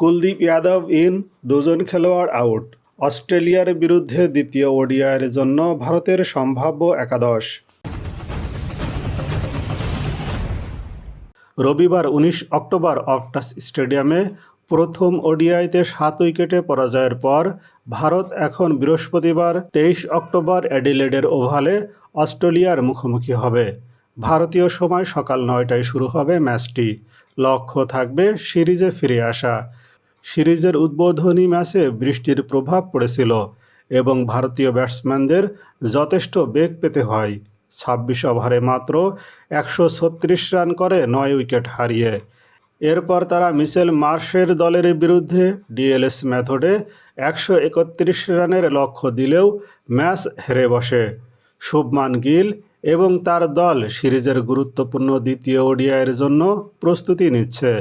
Kuldeep Yadav in দুজন খেলোয়াড় out. অস্ট্রেলিয়ার বিরুদ্ধে দ্বিতীয় ওডিআইয়ের জন্য ভারতের সম্ভাব্য একাদশ। রবিবার উনিশ অক্টোবর অফটাস স্টেডিয়ামে প্রথম ওডিআইতে সাত উইকেটে পরাজয়ের পর ভারত এখন বৃহস্পতিবার তেইশ অক্টোবর অ্যাডিলেডের ওভালে অস্ট্রেলিয়ার মুখোমুখি হবে। ভারতীয় সময় সকাল নয়টায় শুরু হবে ম্যাচটি। লক্ষ্য থাকবে সিরিজে ফিরে আসা। সিরিজের উদ্বোধনী ম্যাচে বৃষ্টির প্রভাব পড়েছিল এবং ভারতীয় ব্যাটসম্যানদের যথেষ্ট বেগ পেতে হয়। ছাব্বিশ ওভারে মাত্র একশো ছত্রিশ রান করে নয় উইকেট হারিয়ে। এরপর তারা মিশেল মার্শের দলের বিরুদ্ধে ডিএলএস মেথডে একশো একত্রিশ রানের লক্ষ্য দিলেও ম্যাচ হেরে বসে। শুভমান গিল এবং তার দল সিরিজের গুরুত্বপূর্ণ দ্বিতীয় ওডিআইয়ের জন্য প্রস্তুতি নিচ্ছে।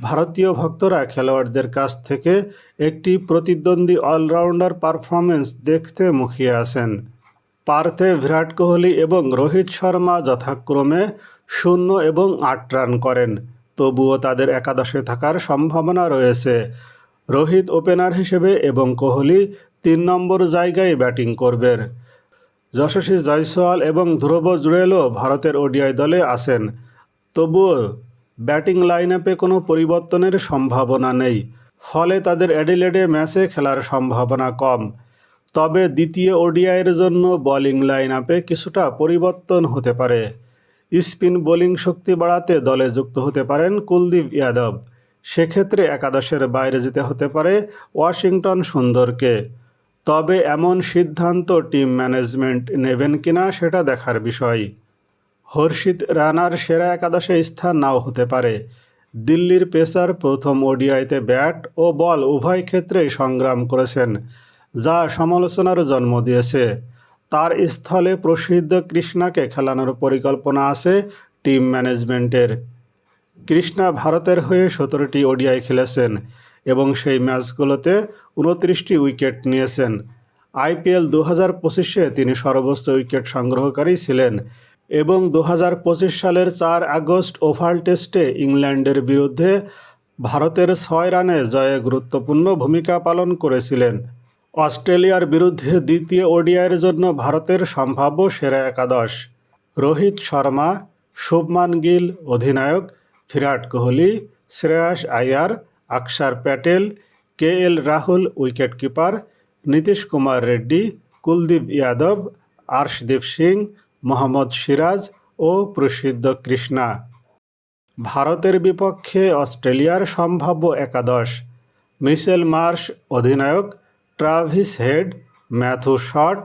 ভারতীয় ভক্তরা খেলোয়াড়দের কাছ থেকে একটি প্রতিদ্বন্দ্বী অলরাউন্ডার পারফরমেন্স দেখতে মুখিয়ে আছেন পার্থে বিরাট কোহলি এবং রোহিত শর্মা যথাক্রমে শূন্য এবং আট রান করেন। তবুও তাদের একাদশে থাকার সম্ভাবনা রয়েছে। রোহিত ওপেনার হিসেবে এবং কোহলি তিন নম্বর জায়গায় ব্যাটিং করবেন। যশস্বী জয়সওয়াল এবং ধ্রুব জুড়েলও ভারতের ওডিআই দলে আছেন। তবুও ব্যাটিং লাইন আপে কোনো পরিবর্তনের সম্ভাবনা নেই। ফলে তাদের অ্যাডিলেডে ম্যাচে খেলার সম্ভাবনা কম। তবে দ্বিতীয় ওডিআইয়ের জন্য বোলিং লাইন আপে কিছুটা পরিবর্তন হতে পারে। স্পিন বোলিং শক্তি বাড়াতে দলে যুক্ত হতে পারেন কুলদীপ যাদব। সেক্ষেত্রে একাদশের বাইরে যেতে হতে পারে ওয়াশিংটন সুন্দরকে। তবে এমন সিদ্ধান্ত টিম ম্যানেজমেন্ট নেবেন কিনা সেটা দেখার বিষয়। হর্ষিত রানার সেরা একাদশে স্থান নাও হতে পারে। দিল্লির পেসার প্রথম ওডিআইতে ব্যাট ও বল উভয় ক্ষেত্রেই সংগ্রাম করেছেন, যা সমালোচনার জন্ম দিয়েছে। তার স্থলে প্রসিদ্ধ কৃষ্ণাকে খেলানোর পরিকল্পনা আছে টিম ম্যানেজমেন্টের। কৃষ্ণা ভারতের হয়ে সতেরোটি ওডিআই খেলেছেন এবং সেই ম্যাচগুলোতে উনত্রিশটি উইকেট নিয়েছেন। আইপিএল দু হাজার পঁচিশে তিনি সর্বোচ্চ উইকেট সংগ্রহকারী ছিলেন। এবং দু হাজার পঁচিশ সালের চার আগস্ট ওভাল টেস্টে ইংল্যান্ডের বিরুদ্ধে ভারতের ছয় রানে জয়ে গুরুত্বপূর্ণ ভূমিকা পালন করেছিলেন। অস্ট্রেলিয়ার বিরুদ্ধে দ্বিতীয় ওডিআইয়ের জন্য ভারতের সম্ভাব্য সেরা একাদশ। রোহিত শর্মা, শুভমান গিল, অধিনায়ক বিরাট Kohli, Shreyas Iyer Axar Patel K L Rahul, wicketkeeper Nitish Kumar Reddy, Kuldeep Yadav, Arshdeep Singh Mohammed Siraj ও প্রসিদ্ধ কৃষ্ণা। ভারতের বিপক্ষে অস্ট্রেলিয়ার সম্ভাব্য একাদশ, মিশেল মার্শ অধিনায়ক Travis Head, Matthew Short,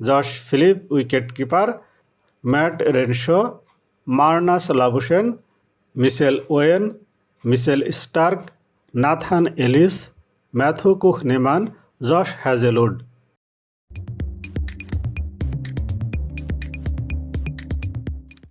Josh Philippe wicketkeeper, Matt Renshaw, Marnus Labuschagne Mitchell Owen, Mitchell Starc, Nathan Ellis, Matthew Kuhnemann, Josh Hazlewood.